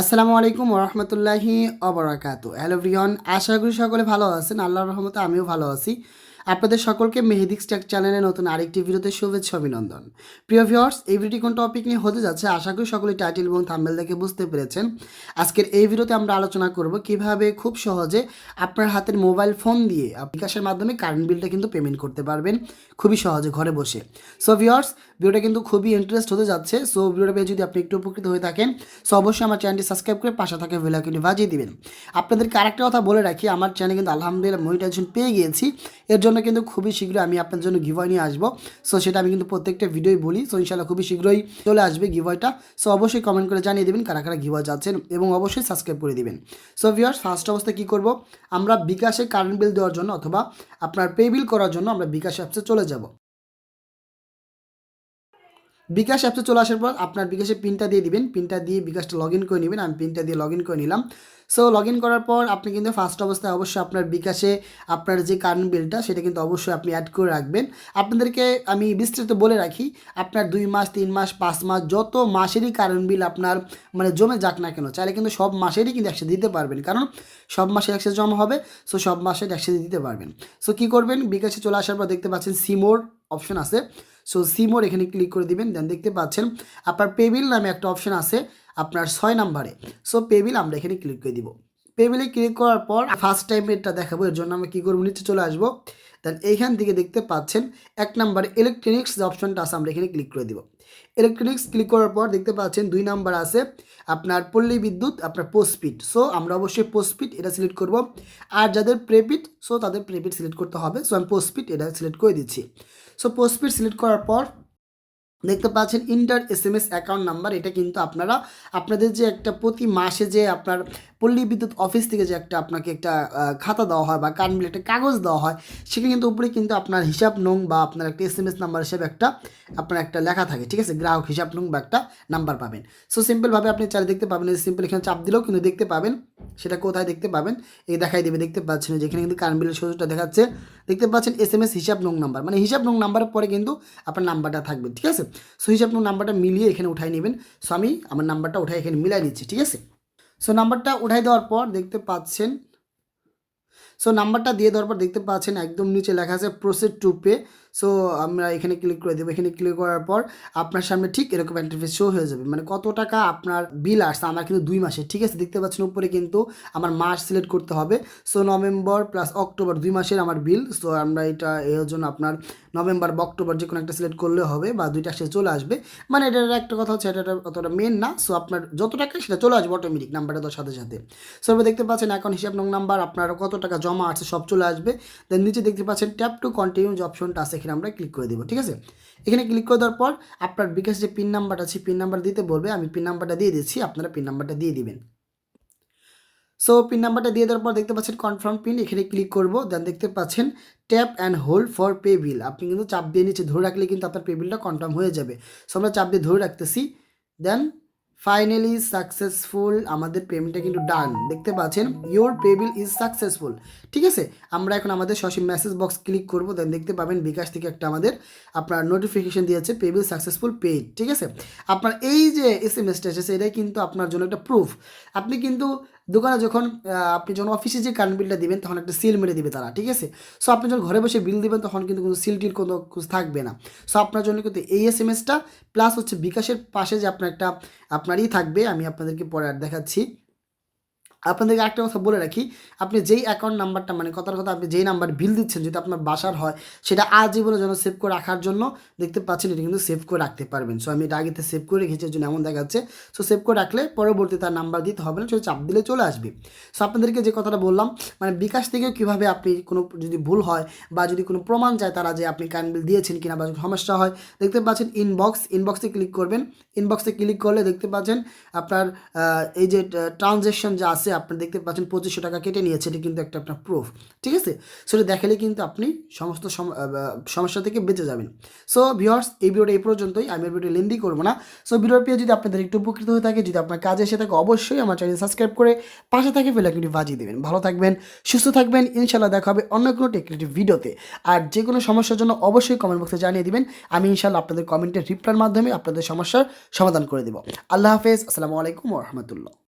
আসসালামু আলাইকুম রহমতুল্লাহি অবরাকাত হ্যালো ব্রিয়ন আশা করি সকলে ভালো আছেন। আল্লাহর রহমতে আমিও ভালো আছি। আপনাদের সকলকে মেহেদিক স্ট্যাক চ্যানেলে নতুন আরেকটি ভিডিওতে শুভেচ্ছা, অভিনন্দন। প্রিয় ভিউয়ার্স এই ভিডিওটি কোন টপিক নিয়ে হতে যাচ্ছে, আশা করি সকলে টাইটেল এবং থাম্বেল দেখে বুঝতে পেরেছেন। আজকের এই ভিডিওতে আমরা আলোচনা করব কীভাবে খুব সহজে আপনার হাতের মোবাইল ফোন দিয়ে বিকাশের মাধ্যমে কারেন্ট বিলটা কিন্তু পেমেন্ট করতে পারবেন খুবই সহজে ঘরে বসে। সো ভিউয়ার্স ভিডিওটা কিন্তু খুবই ইন্টারেস্ট হতে যাচ্ছে সো ভিডিওটা পেয়ে যদি আপনি একটু উপকৃত হয়ে থাকেন সো অবশ্যই আমার চ্যানেলটি সাবস্ক্রাইব করে পাশে থাকা বেলাইকনটি বাজিয়ে দিবেন। আপনাদেরকে আরেকটা কথা বলে রাখি, আমার চ্যানেল কিন্তু আলহামদুলিল্লাহ মনিটাইজেশন পেয়ে গিয়েছি, এর জন্য কিন্তু খুবই শীঘ্রই আমি আপনার জন্য গিভয় নিয়ে আসব। সো সেটা আমি কিন্তু প্রত্যেকটা ভিডিওই বলি। সো ইনশাল্লাহ খুবই শীঘ্রই চলে আসবে গিভয়টা সো অবশ্যই কমেন্ট করে জানিয়ে দেবেন কারা কারা গিভয় যাচ্ছেন এবং অবশ্যই সাবস্ক্রাইব করে দিবেন। সো ভিউয়ার্স ফার্স্ট অবস্থা কি করব? আমরা বিকাশে কারেন্ট বিল দেওয়ার জন্য অথবা আপনার পে বিল করার জন্য আমরা বিকাশ অ্যাপসে চলে যাব। বিকাশ অ্যাপসে চলে আসার পর আপনার বিকাশে পিনটা দিয়ে দিবেন। পিনটা দিয়ে বিকাশটা লগ ইন করে নেবেন। আমি পিনটা দিয়ে লগ ইন করে নিলাম। সো লগ ইন করার পর আপনি কিন্তু ফার্স্ট অবস্থায় অবশ্যই আপনার বিকাশে আপনার যে কারেন্ট বিলটা সেটা কিন্তু অবশ্যই আপনি অ্যাড করে রাখবেন। আপনাদেরকে আমি বিস্তৃত বলে রাখি, আপনার দুই মাস, তিন মাস, পাঁচ মাস, যত মাসেরই কারেন্ট বিল আপনার মানে জমে যাক না কেন, চাইলে কিন্তু সব মাসেরই কিন্তু একসাথে দিতে পারবেন। কারণ সব মাসে একসাথে জমা হবে সো সব মাসের একসাথে দিতে পারবেন। সো কী করবেন? বিকাশে চলে আসার পর দেখতে পাচ্ছেন সিমোর অপশন আছে। সো সিমোর এখানে ক্লিক করে দিবেন দেন দেখতে পাচ্ছেন আপনার পেবিল নামে একটা অপশন আছে, আপনার ছয় নাম্বারে। সো পেবিল আমরা এখানে ক্লিক করে দিব। পেবিলে ক্লিক করার পর ফার্স্ট টাইম এটা দেখাবো, এর জন্য আমরা কী করব, নিচে চলে আসব। দেন এইখান থেকে দেখতে পাচ্ছেন, এক নাম্বার ইলেকট্রনিক্স যে অপশনটা আছে, আমরা এখানে ক্লিক করে দিব। ইলেকট্রনিক্স ক্লিক করার পর দেখতে পাচ্ছেন দুই নাম্বার আছে আপনার পল্লী বিদ্যুৎ, আপনার পোস্টপিড সো আমরা অবশ্যই পোস্টপিড এটা সিলেক্ট করব। আর যাদের প্রেপিড সো তাদের প্রেপিড সিলেক্ট করতে হবে। সো আমি পোস্টপিড এটা সিলেক্ট করে দিচ্ছি। সো পোস্টপিড সিলেক্ট করার পর দেখতে পাচ্ছেন enter S M S account number এটা কিন্তু আপনারা আপনাদের যে একটা প্রতি মাসে যে আপনার পল্লী বিদ্যুৎ অফিস থেকে যে একটা আপনাকে একটা খাতা দেওয়া হয় বা কারেন্ট বিল একটা কাগজ দেওয়া হয়, সেখানে কিন্তু উপরে কিন্তু আপনার হিসাব নং বা আপনার একটা এস এম এস নাম্বার হিসেবে একটা, আপনার একটা লেখা থাকে, ঠিক আছে? গ্রাহক হিসাব নং বা একটা নাম্বার পাবেন। সো সিম্পলভাবে আপনি চাইলে দেখতে পাবেন সিম্পল এখানে চাপ দিলেও কিন্তু দেখতে পাবেন, সেটা কোথায় দেখতে পাবেন, এই দেখাই দেবে, দেখতে পাচ্ছেন যেখানে কিন্তু কারেন্ট বিলের সুযোগটা দেখাচ্ছে, দেখতে পাচ্ছেন এস এম এস হিসাব নং নাম্বার মানে হিসাব নং নাম্বারের পরে কিন্তু আপনার নাম্বারটা থাকবে, ঠিক আছে? সো হিসাব নাম্বারটা মিলিয়ে এখানে উঠাই নেবেন। সো আমি আমার নাম্বারটা উঠাই এখানে মিলাই নিচ্ছি, ঠিক আছে? সো নাম্বারটা উঠাই দেওয়ার পর দেখতে পাচ্ছেন, সো নাম্বারটা দিয়ে দেওয়ার পর দেখতে পাচ্ছেন একদম নিচে লেখা আছে প্রসেড টু পে সো আমরা এখানে ক্লিক করে দেবো। এখানে ক্লিক করার পর আপনার সামনে ঠিক এরকম ইন্টারফেস শো হয়ে যাবে। মানে কত টাকা আপনার বিল আসছে, আমার কিন্তু দুই মাসে ঠিক আছে, দেখতে পাচ্ছেন উপরে কিন্তু আমার মাস সিলেক্ট করতে হবে। সো নভেম্বর প্লাস অক্টোবর দুই মাসের আমার বিল সো আমরা এটা এর জন্য আপনার নভেম্বর বা অক্টোবর যে কোনো একটা সিলেক্ট করলে হবে বা দুইটা সে চলে আসবে। মানে এটার একটা কথা হচ্ছে, এটা অতটা মেন না। সো আপনার যত টাকা সেটা চলে আসবে অটোমেটিক নাম্বারটা তো সাথে সাথে। সো এবার দেখতে পাচ্ছেন অ্যাকাউন্ট হিসাব নং নাম্বার আপনার কত টাকা জমা আছে সব চলে আসবে। দেন নিচে দেখতে পাচ্ছেন ট্যাপ টু কন্টিনিউ যে অপশনটা আছে এখানে আমরা ক্লিক করে দেবো, ঠিক আছে? এখানে ক্লিক করে দেওয়ার পর আপনার বিকাশ যে পিন নাম্বারটা আছে পিন নাম্বার দিতে বলবে, আমি পিন নাম্বারটা দিয়ে দিচ্ছি, আপনারা পিন নাম্বারটা দিয়ে দিবেন। সো পিন নাম্বারটা দিয়ে দেওয়ার পর দেখতে পাচ্ছেন কনফার্ম পিন এখানে ক্লিক করব দেন দেখতে পাচ্ছেন tap and hold for pay bill আপনি কিন্তু চাপ দিয়ে নিচে ধরে রাখলে কিন্তু আপনার পে বিলটা কনফার্ম হয়ে যাবে। সো আমরা চাপ দিয়ে ধরে রাখতেছি দেন ফাইনালি সাকসেসফুল আমাদের পেমেন্টটা কিন্তু ডান দেখতে পাচ্ছেন ইওর পেবিল ইজ সাকসেসফুল ঠিক আছে? আমরা এখন আমাদের সসীম মেসেজ বক্স ক্লিক করব দেন দেখতে পাবেন বিকাশ থেকে একটা আমাদের আপনার নোটিফিকেশন দিয়েছে পেবিল সাকসেসফুল পেইড ঠিক আছে? আপনার এই যে এস এম এসটা এসেছে, এটাই কিন্তু আপনার জন্য একটা প্রুফ আপনি কিন্তু দোকানে যখন আপনি যখন অফিসে যে কারেন্ট বিলটা দিবেন, তখন একটা সিল মেরে দিবে তারা, ঠিক আছে? সো আপনি যখন ঘরে বসে বিল দিবেন, তখন কিন্তু কোনো সিল টিল কোনো থাকবে না। সো আপনার জন্য কিন্তু এই এস এম এসটা প্লাস হচ্ছে বিকাশের পাশে যে আপনার একটা, আপনারই থাকবে, আমি আপনাদেরকে পরে আর দেখাচ্ছি। আপনাদেরকে একটা কথা বলে রাখি, আপনি যেই অ্যাকাউন্ট নাম্বারটা মানে কথার কথা আপনি যেই নাম্বার বিল দিচ্ছেন যদি আপনার বাসার হয়, সেটা আজীবনের জন্য সেভ করে রাখার জন্য, দেখতে পাচ্ছেন এটা কিন্তু সেভ করে রাখতে পারবেন। সো আমি এটা আগেতে সেভ করে রেখেছি জন্য এমন দেখাচ্ছে। সো সেভ করে রাখলে পরবর্তী তার নাম্বার দিতে হবে না, সেটা চাপ দিলে চলে আসবে। সো আপনাদেরকে যে কথাটা বললাম মানে বিকাশ থেকেও কীভাবে আপনি কোনো যদি ভুল হয় বা যদি কোনো প্রমাণ চায় তারা যে আপনি কারেন্ট বিল দিয়েছেন কিনা বা সমস্যা হয়, দেখতে পাচ্ছেন ইনবক্স ইনবক্সে ক্লিক করবেন। ইনবক্সে ক্লিক করলে দেখতে পাচ্ছেন আপনার এই যে ট্রানজ্যাকশন যা আছে আপনি দেখতে পাচ্ছেন পঁচিশশো টাকা কেটে নিয়েছে, এটা কিন্তু একটা আপনার প্রুফ ঠিক আছে? সেটা দেখালে কিন্তু আপনি সমস্ত সমস্যা থেকে বেঁচে যাবেন। সো ভিওয়ার্স এই ভিডিওটা এই পর্যন্তই, আমি এই ভিডিও লেন্দি করব না। সো ভিডিওর পেয়ে যদি আপনাদের একটু উপকৃত হয়ে থাকে, যদি আপনার কাজে এসে থাকে, অবশ্যই আমার চ্যানেল সাবস্ক্রাইব করে পাশে থাকে ফেলাকিটি বাজিয়ে দেবেন। ভালো থাকবেন, সুস্থ থাকবেন ইনশাল্লাহ দেখা হবে অন্য কোনো টেকনিক ভিডিওতে আর যে কোনো সমস্যার জন্য অবশ্যই কমেন্ট বক্সে জানিয়ে দিবেন, আমি ইনশাল্লাহ আপনাদের কমেন্টের রিপ্লাইয়ের মাধ্যমে আপনাদের সমস্যার সমাধান করে দেবো। আল্লাহ হাফেজ, আসসালামু আলাইকুম রহমতুল্লাহ।